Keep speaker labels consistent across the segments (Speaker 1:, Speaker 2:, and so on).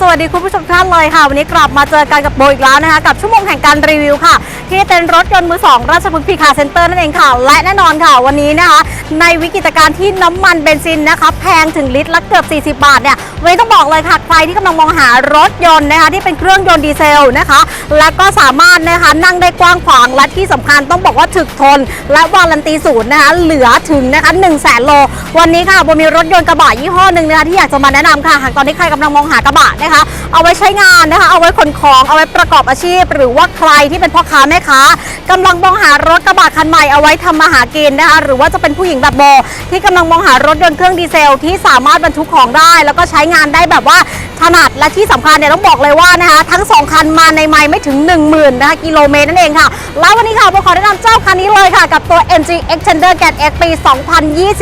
Speaker 1: สวัสดีคุณผู้ชมท่านเลยค่ะ วันนี้กลับมาเจอกันกับโบอีกแล้วนะคะ กับชั่วโมงแห่งการรีวิวค่ะ ที่เต็นรถยนต์มือสองราชพฤกษ์พีคาเซ็นเตอร์นั่นเองค่ะ และแน่นอนค่ะวันนี้นะคะ ในวิกฤตการณ์ที่น้ำมันเบนซินนะคะแพงถึงลิตรละเกือบ 40 บาทเนี่ยวันนี้ต้องบอกเลยค่ะใครที่กำลังมองหารถยนต์นะคะที่เป็นเครื่องยนต์ดีเซลนะคะ และก็สามารถนะคะนั่งได้กว้างขวางและที่สำคัญต้องบอกว่าถึกทน และวารันตีศูนย์นะคะเหลือถึงนะคะ1 0 0 0 0แสนโล วันนี้ค่ะโบมีรถยนต์กระบะยี่ห้อหนึ่งนะคะที่อยากจะมาแนะนำค่ะหากตอนนี้ใครกำลังมองหากระบะนะคะ เอาไว้ใช้งานนะคะ เอาไว้ขนของ เอาไว้ประกอบอาชีพ หรือว่าใครที่เป็นพ่อค้าแม่ค้ากำลังมองหารถกระบะคันใหม่เอาไว้ทำมาหากินนะคะ หรือว่าจะเป็นผู้หญิงแบบโบ ที่กำลังมองหารถยนต์เครื่องดีเซลที่สามารถบรรทุกของได้ แล้วก็ใช้งานได้แบบว่าถนัดและที่สำคัญเนี่ยต้องบอกเลยว่านะคะ ทั้งสองคันมาในไม่ไม่ถึง 1 0,000นะคะกิโลเมตรนั่นเองค่ะ แล้ววันนี้ค่ะโบขอแนะนำเจ้าคันนี้เลยค่ะ กับตัว MG Extender Cat X ปี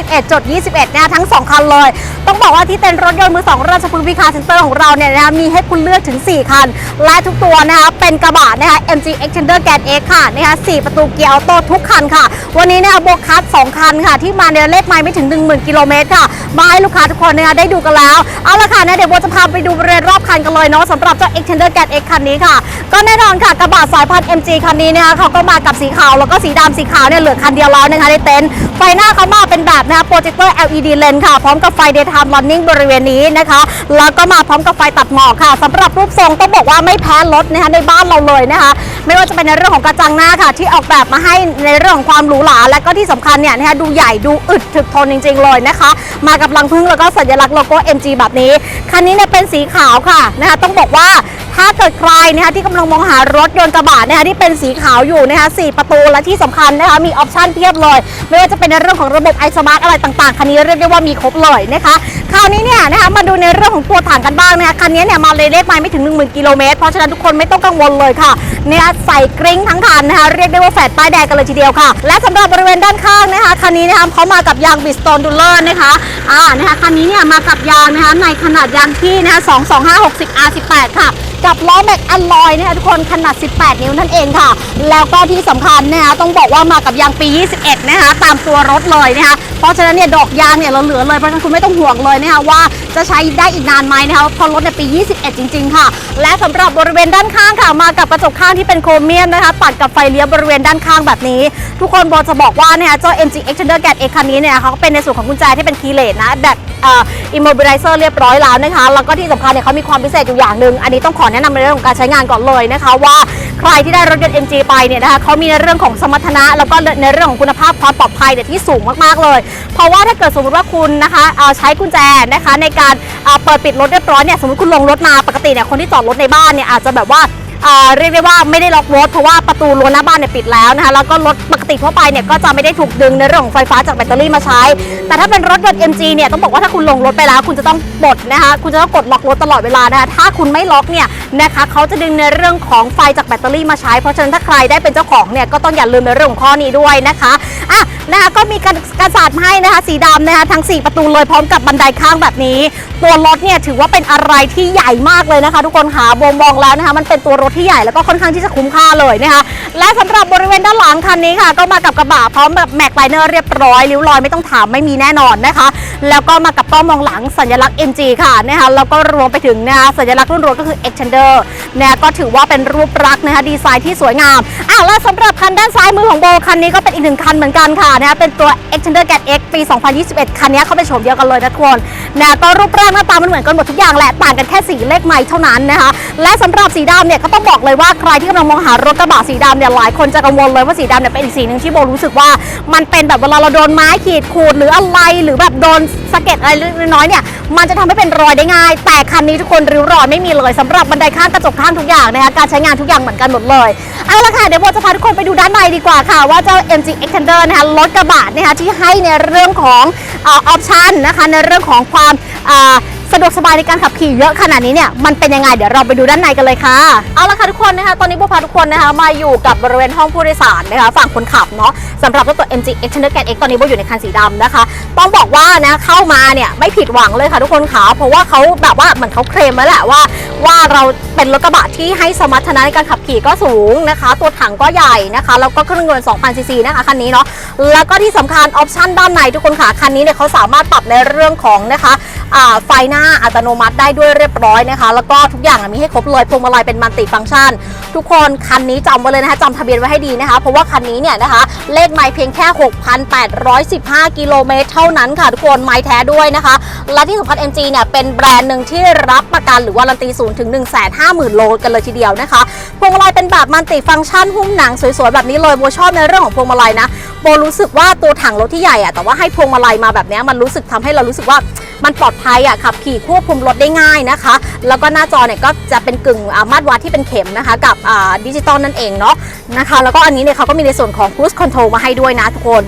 Speaker 1: 2021.21 เนี่ยทั้ง 2 คันเลย ต้องบอกว่าที่เต็นท์รถยนต์มือ2ราชพฤกษ์วิคาเซ็นเตอร์ของเราเนี่ยนะคะมีให้คุณเลือกถึง 4 คัน และทุกตัวนะคะเป็นกระบะนะคะ MG Extender Cat X ค่ะนะคะ4ประตูเกียร์ออโต้ทุกคันค่ะ วันนี้เนี่ยโบคัส2คันค่ะ ที่มาในเลขไมล์ไม่ถึง 10,000 กิโลเมตรค่ะมาให้ลูกค้าทุกคนนะคะได้ดูกันแล้ว เอาละค่ะนะเดี๋ยวโบจะพาไปดูบริเวณรอบคันกันเลยเนาะสำหรับเจ้า Extender Cat X คันนี้ค่ะ ก็แน่นอนค่ะกระบะสายพันธุ์ MG คันนี้นะคะเขาก็มากับสีขาวแล้วก็สีดำสีขาวเนี่ยเหลือคันเดียวแล้วนะคะในเต็นท์ไฟหน้าเขามาเป็นแบบนะคะโปรเจคเตอร์ LED lens ค่ะพร้อมกับไฟ daytime running บริเวณนี้นะคะ แล้วก็มาพร้อมกับไฟตัดหมอกค่ะสำหรับรูปทรงต้องบอกว่าไม่แพ้รถนะคะในบ้านเราเลยนะคะ ไม่ว่าจะเป็นในเรื่องของกระจังหน้าค่ะ ที่ออกแบบมาให้ในเรื่องของความหรูหราและก็ที่สำคัญเนี่ยนะคะดูใหญ่ดูอึดถึกทนจริง ๆ เลยนะคะ มากับรังพึ่งแล้วก็สัญลักษณ์โลโก้ MG แบบนี้คันนี้เนี่ยเป็นสีขาวค่ะนะคะต้องบอกว่าถ้าเกิดใครนะคะที่กำลังมองหารถยนต์กระบะนะคะที่เป็นสีขาวอยู่นะคะสี่ประตูและที่สำคัญนะคะมีออปชั่นเพียบเลย ไม่ว่าจะเป็นในเรื่องของระบบไอสมาร์ทอะไรต่างๆ คันนี้เรียกได้ว่ามีครบเลยนะคะ คราวนี้เนี่ยนะคะมาดูในเรื่องของตัวถังกันบ้างนะคะคันนี้เนี่ยมาเลยเลขไปไม่ถึง 1 0,000 กิโลเมตร เพราะฉะนั้นทุกคนไม่ต้องกังวลเลยค่ะเนี่ยใส่กริ้งทั้งคันนะคะเรียกได้ว่าแฝดป้ายแดงกันเลยทีเดียวค่ะ และสำหรับบริเวณด้านข้างนะคะคันนี้นะคะเขามากับยางบิสโตนดูเลอร์นะคะอ่านะคะคันนี้เนี่ยมากับยางนะคะในขนาดยางที่นะคะ22560 R18 ค่ะ กับล้อแม็กอัลลอยนะคะทุกคนขนาด 18 นิ้วนั่นเองค่ะ แล้วก็ที่สำคัญนะคะต้องบอกว่ามากับยางปี 21 นะคะตามตัวรถเลยนะคะเพราะฉะนั้นเนี่ยดอกยางเนี่ยเราเหลือเลยเพราะฉะนั้นคุณไม่ต้องห่วงเลยนะคะว่า จะใช้ได้อีกนานไหมนะคะเพราะรถในปี 21 จริง ๆ ค่ะ และสำหรับบริเวณด้านข้างค่ะ มากับกระจกข้างที่เป็นโครเมียมนะคะ ตัดกับไฟเลี้ยวบริเวณด้านข้างแบบนี้ ทุกคนโบจะบอกว่าเนี่ยเจ้า MG Extender Cat X คันนี้เนี่ยเขาเป็นในส่วนของกุญแจที่เป็นคีย์เลสนะแบบเอ่อ immobilizer เรียบร้อยแล้วนะคะ แล้วก็ที่สำคัญเนี่ยเขามีความพิเศษอยู่อย่างหนึ่ง อันนี้ต้องขอแนะนำในเรื่องของการใช้งานก่อนเลยนะคะ ว่าใครที่ได้รถยนต์ MG ไปเนี่ยนะคะเขามีในเรื่องของสมรรถนะ แล้วก็ในเรื่องของคุณภาพความปลอดภัยเนี่ยที่สูงมากๆเลย เพราะว่าถ้าเกิดสมมติว่าคุณนะคะใช้กุญแจนะคะในการเอ่อเปิดปิดรถเรียบร้อยเนี่ยสมมติคุณลงรถมาปกติเนี่ยคนที่จอดรถในบ้านเนี่ยอาจจะแบบว่า เรียกได้ว่าไม่ได้ล็อกรถเพราะว่าประตูรั้วหน้าบ้านเนี่ยปิดแล้วนะคะแล้วก็รถปกติทั่วไปเนี่ยก็จะไม่ได้ถูกดึงในเรื่องของไฟฟ้าจากแบตเตอรี่มาใช้ แต่ถ้าเป็นรถยนต์ MG เนี่ยต้องบอกว่าถ้าคุณลงรถไปแล้ว คุณจะต้องปลดนะคะคุณจะต้องกดล็อกรถตลอดเวลานะคะถ้าคุณไม่ล็อกเนี่ยนะคะเขาจะดึงในเรื่องของไฟจากแบตเตอรี่มาใช้ เพราะฉะนั้นถ้าใครได้เป็นเจ้าของเนี่ยก็ต้องอย่าลืมในเรื่องของข้อนี้ด้วยนะคะอะนะคะก็มีการกระสาดให้นะคะสีดำนะคะทั้ง 4 ประตูเลยพร้อมกับบันไดข้างแบบนี้ ตัวรถเนี่ยถือว่าเป็นอะไรที่ใหญ่มากเลยนะคะ ทุกคนค่ะบมมองแล้วนะคะมันเป็นตัวรถที่ใหญ่แล้วก็ค่อนข้างที่จะคุ้มค่าเลยนะคะ และสำหรับบริเวณด้านหลังคันนี้ค่ะ ก็มากับกระบะพร้อมแบบแม็กไลเนอร์เรียบร้อยริ้วรอยไม่ต้องถามไม่มีแน่นอนนะคะ แล้วก็มากับกล้องมองหลังสัญลักษณ์ MG ค่ะนะคะแล้วก็รวมไปถึงนะคะสัญลักษณ์รุ่นรถก็คือ Extender นะก็ถือว่าเป็นรูปลักษณ์นะคะดีไซน์ที่สวยงามอะและสำหรับคันด้านซ้ายมือของโบคันนี้ก็เป็นอีกหนึ่งคันเหมือนกันค่ะนะคะเป็นตัว Extender Cat X ปี 2021 คันนี้เขาเป็นโฉมเดียวกันเลยนะทุกคนนะก็รูปร่างหน้าตามันเหมือนกันหมดทุกอย่างแหละต่างกันแค่สีเลขไม้เท่านั้นนะคะและสำหรับสีดำเนี่ยก็ต้องบอกเลยว่าใครที่กำลังมองหารถกระบะสีดำเนี่ยหลายคนจะกังวลเลยว่าสีดำเนี่ยเป็นอีกสีหนึ่งที่โบรู้สึกว่า มันเป็นแบบเวลาเราโดนไม้ขีดขูดหรืออะไรหรือแบบโดนสะเก็ดอะไรเล็กน้อยเนี่ยมันจะทำให้เป็นรอยได้ง่าย แต่คันนี้ทุกคนริ้วรอยไม่มีเลยสำหรับบันไดข้างกระจกข้างทุกอย่างนะคะการใช้งานทุกอย่างเหมือนกันหมดเลยเอาละค่ะเดี๋ยวโบจะพาทุกคนไปดูด้านในดีกว่าค่ะ ว่าเจ้า MG Extender นะคะรถกระบะนะคะที่ให้ในเรื่องของออปชันนะคะในเรื่องของความ สะดวกสบายในการขับขี่เยอะขนาดนี้เนี่ยมันเป็นยังไงเดี๋ยวเราไปดูด้านในกันเลยค่ะ เอาละค่ะทุกคนนะคะตอนนี้โบพาทุกคนนะคะมาอยู่กับบริเวณห้องผู้โดยสารนะคะฝั่งคนขับเนาะสำหรับรถตัว MG Extender Cat X ตอนนี้โบอยู่ในคันสีดำนะคะ ต้องบอกว่านะเข้ามาเนี่ยไม่ผิดหวังเลยค่ะทุกคนค่ะเพราะว่าเขาแบบว่าเหมือนเขาเคลมไว้แหละว่า ว่าเราเป็นรถกระบะที่ให้สมรรถนะในการขับขี่ก็สูงนะคะ ตัวถังก็ใหญ่นะคะแล้วก็เครื่องยนต์2,000ซีซีนะคะคันนี้เนาะแล้วก็ที่สำคัญออปชั่นด้านในทุกคนค่ะคันนี้เนี่ยเขาสามารถปรับในเรื่องของนะคะไฟหน้าอัตโนมัติได้ด้วยเรียบร้อยนะคะ แล้วก็ทุกอย่างมีให้ครบเลยพวงมาลัยเป็นมัลติฟังก์ชัน ทุกคนคันนี้จำไว้เลยนะคะจำทะเบียนไว้ให้ดีนะคะ เพราะว่าคันนี้เนี่ยนะคะ เลขไม่เพียงแค่ 6,815 กิโลเมตรเท่านั้นค่ะทุกคนไม้แท้ด้วยนะคะ และที่สำคัญ MG เนี่ยเป็นแบรนด์หนึ่งที่รับประกันหรือวารันตีศูนย์ถึง 150,000 โลกันเลยทีเดียวนะคะพวงมาลัยเป็นแบบมัลติฟังก์ชันหุ้มหนังสวยๆแบบนี้เลยโบชอบในเรื่องของพวงมาลัยนะ โบรู้สึกว่าตัวถังรถที่ใหญ่อะแต่ว่าให้พวงมาลัยมาแบบนี้มันรู้สึกทำให้เรารู้สึกว่ามันปลอดภัยอะขับขี่ควบคุมรถได้ง่ายนะคะ แล้วก็หน้าจอเนี่ยก็จะเป็นกึ่งอ่ามาตรวัดที่เป็นเข็มนะคะ กับดิจิตอลนั่นเองเนาะนะคะ แล้วก็อันนี้เนี่ยเขาก็มีในส่วนของ cruise control มาให้ด้วยนะทุกคน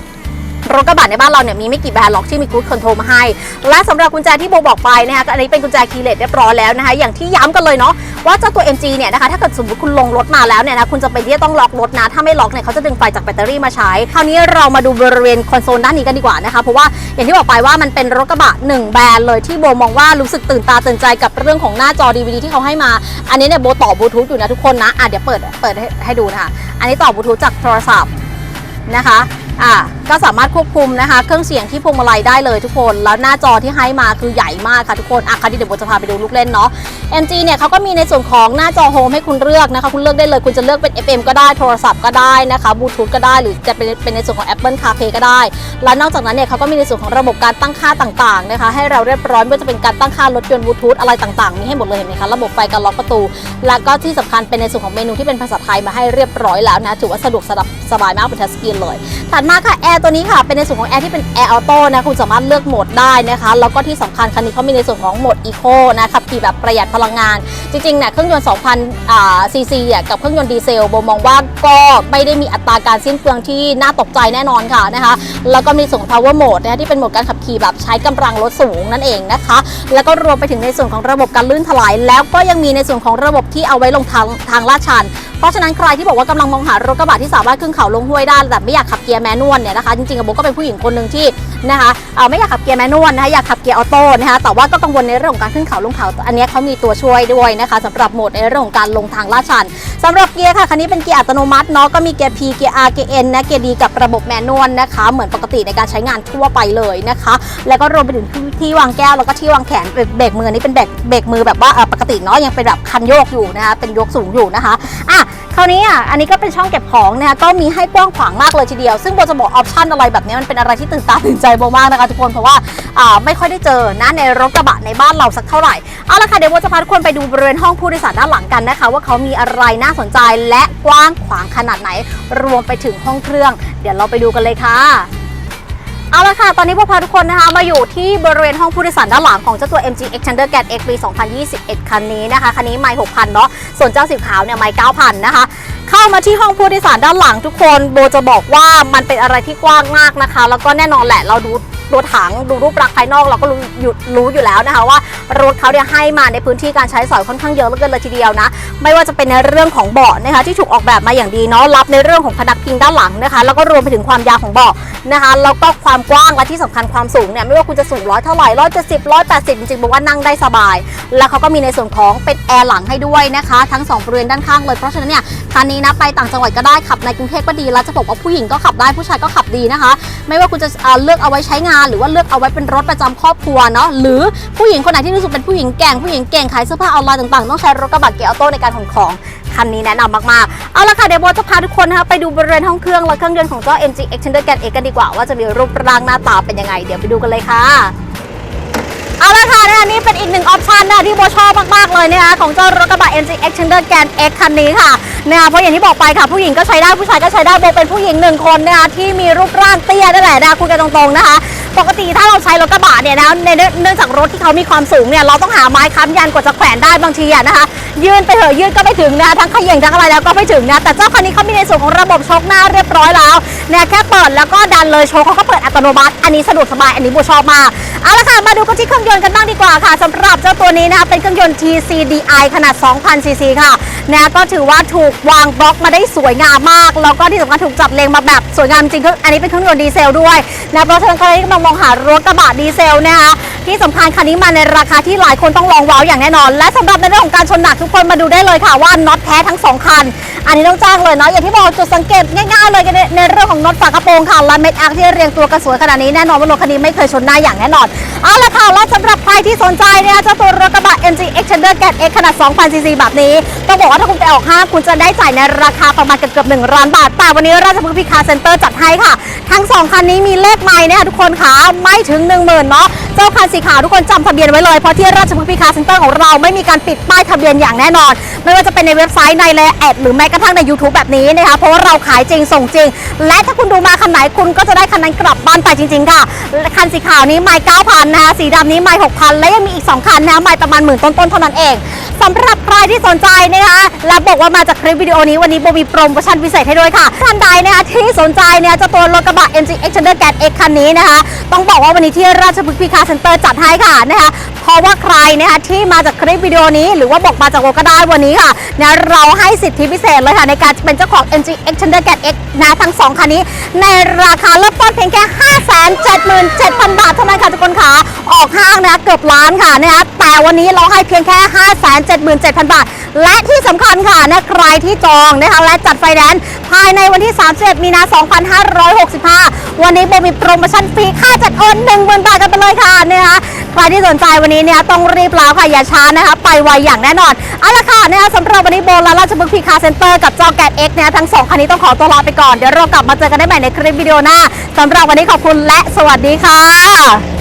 Speaker 1: รถกระบะในบ้านเราเนี่ยมีไม่กี่แบรนด์หรอกที่มี cruise control มาให้ และสำหรับกุญแจที่โบบอกไปนะคะอันนี้เป็นกุญแจคีย์เลสเรียบร้อยแล้วนะคะ อย่างที่ย้ำกันเลยเนาะว่าเจ้าตัว MG เนี่ยนะคะถ้าเกิดสมมติคุณลงรถมาแล้วเนี่ยนะคุณจะเป็นที่จะต้องล็อกรถนะ ถ้าไม่ล็อกเนี่ยเขาจะดึงไฟจากแบตเตอรี่มาใช้ คราวนี้เรามาดูบริเวณคอนโซลด้านนี้กันดีกว่านะคะเพราะว่าอย่างที่บอกไปว่ามันเป็นรถกระบะหนึ่งแบรนด์เลยที่โบมองว่ารู้สึกตื่นตาตื่นใจกับเรื่องของหน้าจอ DVD ที่เขาให้มา อันนี้เนี่ยโบต่อบลูทูธอยู่นะทุกคนนะอะเดี๋ยวเปิดเปิดให้ให้ดูนะคะอันนี้ต่อบลูทูธจากโทรศัพท์นะคะอ่า ก็สามารถควบคุมนะคะ เครื่องเสียงที่พวงมาลัยได้เลยทุกคน แล้วหน้าจอที่ให้มาคือใหญ่มากค่ะทุกคนอะคันนี้เดี๋ยวโบจะพาไปดูลูกเล่นเนาะ MG เนี่ยเขาก็มีในส่วนของหน้าจอโฮมให้คุณเลือกนะคะ คุณเลือกได้เลยคุณจะเลือกเป็น FM ก็ได้โทรศัพท์ก็ได้นะคะบลูทูธก็ได้หรือจะเป็นเป็นในส่วนของ Apple CarPlay ก็ได้ และนอกจากนั้นเนี่ยเขาก็มีในส่วนของระบบการตั้งค่าต่างๆนะคะ ให้เราเรียบร้อยไม่ว่าจะเป็นการตั้งค่ารถยนต์บลูทูธอะไรต่างๆมีให้หมดเลยเห็นไหมคะระบบไฟการล็อกประตู แล้วก็ที่สำคัญเป็นในส่วนของเมนูที่เป็นภาษาไทยมาให้เรียบร้อยแล้วนะถือว่าสะดวกสบายสบายมากเป็นทัชสกรีนเลยถัดมาค่ะแอรตัวนี้ค่ะเป็นในส่วนของแอร์ที่เป็นแอร์ออโต้นะคุณสามารถเลือกโหมดได้นะคะแล้วก็ที่สำคัญคันนี้เขามีในส่วนของโหมดอีโคนะขับขี่แบบประหยัดพลังงาน จริงๆเนี่ยเครื่องยนต์2,000อ่าซีซีกับเครื่องยนต์ดีเซลโบมองว่าก็ไม่ได้มีอัตราการสิ้นเปลืองที่น่าตกใจแน่นอนค่ะนะคะแล้วก็มีส่วนของ power mode นะคะที่เป็นโหมดการขับขี่แบบใช้กำลังรถสูงนั่นเองนะคะ แล้วก็รวมไปถึงในส่วนของระบบการลื่นถลาย แล้วก็ยังมีในส่วนของระบบที่เอาไว้ลงทางทางลาดชัน เพราะฉะนั้นใครที่บอกว่ากำลังมองหารถกระบะที่สามารถขึ้นเขาลงห้วยได้แต่ไม่อยากขับเกียร์แมนนวลเนี่ยนะคะจริงๆกับโบก็เป็นผู้หญิงคนหนึ่งที่นะคะเอ่อไม่อยากขับเกียร์แมนนวลนะคะอยากขับเกียร์ออโต้นะคะแต่ว่าก็กังวลในเรื่องของการขึ้นเขาลงเขาอันนี้เขามีตัวช่วยด้วยนะคะสำหรับโหมดในเรื่องของการลงทางลาดชันสำหรับเกียร์ค่ะคันนี้เป็นเกียร์อัตโนมัติเนาะก็มีเกียร์ P เกียร์ R เกียร์ N นะเกียร์ D กับระบบแมนนวลนะคะเหมือนปกติในการใช้งานทั่วไปเลยนะคะ แล้วก็รวมไปถึงที่วางแก้วแล้วก็ที่วางแขนเบรกมือนนี้เป็นเบรกเบรกมือแบบว่าเอ่อปกติเนาะยังเป็นแบบคันโยกอยู่นะคะเป็นยกสูงอยู่นะคะอะ คราวนี้อะอันนี้ก็เป็นช่องเก็บของนะคะก็มีให้กว้างขวางมากเลยทีเดียว ซึ่งโบจะบอกออปชันอะไรแบบนี้มันเป็นอะไรที่ตื่นตาตื่นใจโบมากนะคะทุกคนเพราะว่าอ่าไม่ค่อยได้เจอนะในรถกระบะในบ้านเราสักเท่าไหร่เอาละค่ะเดี๋ยวโบจะพาทุกคนไปดูบริเวณห้องผู้โดยสารด้านหลังกันนะคะ ว่าเขามีอะไรน่าสนใจและกว้างขวางขนาดไหน รวมไปถึงห้องเครื่อง เดี๋ยวเราไปดูกันเลยค่ะ เอาละค่ะ ตอนนี้พวกพาทุกคนนะคะมาอยู่ที่บริเวณห้องผู้โดยสารด้านหลังของเจ้าตัว MG Xpander Cat X ปี 2021 คันนี้นะคะ คันนี้ไม่6,000 เนาะ ส่วนเจ้าสีขาวเนี่ยไม่9,000 นะคะ เข้ามาที่ห้องผู้โดยสารด้านหลังทุกคนโบจะบอกว่ามันเป็นอะไรที่กว้างมากนะคะ แล้วก็แน่นอนแหละเราดูตัวถังดูรูปลักษณ์ภายนอกเราก็รู้อยู่รู้อยู่แล้วนะคะว่ารถเขาเนี่ยให้มาในพื้นที่การใช้สอยค่อนข้างเยอะเหลือเกินเลยทีเดียวนะ ไม่ว่าจะเป็นในเรื่องของเบาะนะคะที่ถูกออกแบบมาอย่างดีเนาะรับในเรื่องของพนักพิงด้านหลังนะคะ แล้วก็รวมไปถึงความยาวของเบาะนะคะแล้วก็ความกว้างและที่สำคัญความสูงเนี่ยไม่ว่าคุณจะสูงร้อยเท่าไหร่ร้อยเจ็ดสิบร้อยแปดสิบจริงๆบอกว่านั่งได้สบาย แล้วเขาก็มีในส่วนของเป็นแอร์หลังให้ด้วยนะคะ ทั้งสองบริเวณด้านข้างเลยเพราะฉะนั้นเนี่ย คันนี้นะไปต่างจังหวัดก็ได้ขับในกรุงเทพก็ดีแล้วจะบอกว่าผู้หญิงก็ขับได้ผู้ชายก็ขับดีนะคะ ไม่ว่าคุณจะเอ่อเลือกเอาไว้ใช้งาน หรือว่าเลือกเอาไว้เป็นรถประจำครอบครัวเนาะหรือผู้หญิงคนไหนที่รู้สึกเป็นผู้หญิงแก่งผู้หญิงเก่งขายเสื้อผ้าออนไลน์ต่างๆ ต้องใช้รถกระบะเกียร์ออโต้ในการขนของคันนี้แนะนำมากๆ เอาละค่ะเดี๋ยวโบจะพาทุกคนนะคะไปดูบริเวณห้องเครื่องและเครื่องยนต์ของเจ้า MG Xpander Grand X กันดีกว่าว่าจะมีรูปร่างหน้าตาเป็นยังไง เดี๋ยวไปดูกันเลยค่ะ เอาละค่ะนะคะนี่เป็นอีกหนึ่งออปชันนะที่โบชอบมากๆเลยนะคะของเจ้ารถกระบะ MG Xpander Grand X คันนี้ค่ะนะคะเพราะอย่างที่บอกไปค่ะผู้หญิงก็ใช้ได้ผู้ชายก็ใช้ได้โบเป็นผู้หญิงหนึ่งคนนะคะที่มีรูปร่างเตี้ยนั่นแหละนะคุยกันตรงๆนะคะ ปกติถ้าเราใช้รถกระบะเนี่ยนะในเนื่องจากรถที่เขามีความสูงเนี่ยเราต้องหาไม้ค้ำยันกว่าจะแขวนได้บางทีอะนะคะ ยืนไปเถอะยืนก็ไม่ถึงนะทั้งเขย่งทั้งอะไรแล้วก็ไม่ถึงนะแต่เจ้าคันนี้เขามีในส่วนของระบบโชคหน้าเรียบร้อยแล้วเนี่ยแค่เปิดแล้วก็ดันเลยโชคเขาก็เปิดอัตโนมัติ อันนี้สะดวกสบายอันนี้โบชอบมากเอาละค่ะมาดูกันที่เครื่องยนต์กันบ้างดีกว่าค่ะสำหรับเจ้าตัวนี้นะคะเป็นเครื่องยนต์ TCDI ขนาด 2,000 ซีซีค่ะนะก็ถือว่าถูกวางบล็อกมาได้สวยงามมาก แล้วก็ที่สำคัญถูกจัดเรียงมาแบบสวยงามจริงๆอันนี้เป็นเครื่องยนต์ดีเซลด้วยนะเพราะฉะนั้นใครที่กำลังมองหารถกระบะดีเซลนะคะ ที่สำคัญคันนี้มาในราคาที่หลายคนต้องลองว้าวอย่างแน่นอน และสำหรับในเรื่องของการชนหนักทุกคนมาดูได้เลยค่ะว่าน็อตแท้ทั้งสองคัน อันนี้ต้องจ้างเลยเนาะอย่างที่บอกจุดสังเกตง่ายๆเลยในเรื่องของน็อตฝากระโปรงค่ะและเม็ดอาร์คที่เรียงตัวกันสวยขนาดนี้แน่นอนว่ารถคันนี้ไม่เคยชนหน้าอย่างแน่นอนเอาละค่ะและสำหรับใครที่สนใจเนี่ยเจ้าตัวรถกระบะ MG Extender Cat X ขนาด 2,000ซีซีแบบนี้ ต้องบอกว่าถ้าคุณไปออกห้างคุณจะได้จ่ายในราคาประมาณเกือบๆ1ล้านบาทแต่วันนี้ราชพฤกษ์พิคาเซ็นเตอร์จัดให้ค่ะ ทั้ง 2 คันนี้มีเลขไมล์นะคะทุกคนค่ะไม่ถึง 10,000เนาะเจ้าคันสีขาวทุกคนจำทะเบียนไว้เลยเพราะที่ราชพฤกษ์พิคาเซ็นเตอร์ของเราไม่มีการปิดป้ายทะเบียนอย่างแน่นอน ไม่ว่าจะเป็นในเว็บไซต์ในไลน์แอดหรือแม้กระทั่งใน YouTube แบบนี้นะคะ เพราะว่าเราขายจริงส่งจริง และถ้าคุณดูมาคันไหนคุณก็จะได้คันนั้นกลับบ้านไปจริง ๆ ค่ะ คันสีขาวนี้ไมล์9,000นะคะสีดำนี้ไมล์6,000 และยังมีอีก 2 คันนะคะไมล์ประมาณหมื่นต้นๆเท่านั้นเองสำหรับใครที่สนใจนะคะและบอกว่ามาจากคลิปวิดีโอนี้วันนี้โบมีโปรโมชั่นพิเศษให้ด้วยค่ะท่านใดนะคะที่สนใจเนี่ยจะตัวรถกระบะ MG Extender Cat X คันนี้นะคะ ต้องบอกว่าวันนี้ที่ราชพฤกษ์พีคาเซ็นเตอร์จัดให้ค่ะนะคะ เพราะว่าใครนะคะที่มาจากคลิปวิดีโอนี้หรือว่าบอกมาจากโบก็ได้วันนี้ค่ะนะเราให้สิทธิพิเศษเลยค่ะในการเป็นเจ้าของ MG Extender Cat X นะทั้งสองคันนี้ ในราคาเริ่มต้นเพียงแค่ 577,000 บาทเท่านั้นค่ะทุกคนค่ะออกห้างนะเกือบล้านค่ะนะคะแต่วันนี้เราให้เพียงแค่ 577,000 บาท และที่สำคัญค่ะนะใครที่จองนะคะและจัดไฟแนนซ์ภายในวันที่ 31 มีนา 2565 วันนี้โบมีโปรโมชั่นฟรีค่าจัดโอน10,000 บาทกันไปเลยค่ะนะคะ ครที่สนใจวันนี้เนี่ยต้องรีบแล้วค่ะอย่าช้านะคะไปไวอย่างแน่นอนเอาละค่ะนะคะสำหรับวันนี้โบและราชบุกพีคาเซ็นเตอร์กับเจ้าแกดเอ็กเนี่ยทั้งสองคันนี้ต้องขอตัวลาไปก่อนเดี๋ยวเรากลับมาเจอกันได้ใหม่ในคลิปวิดีโอหน้าสำหรับวันนี้ขอบคุณและสวัสดีค่ะ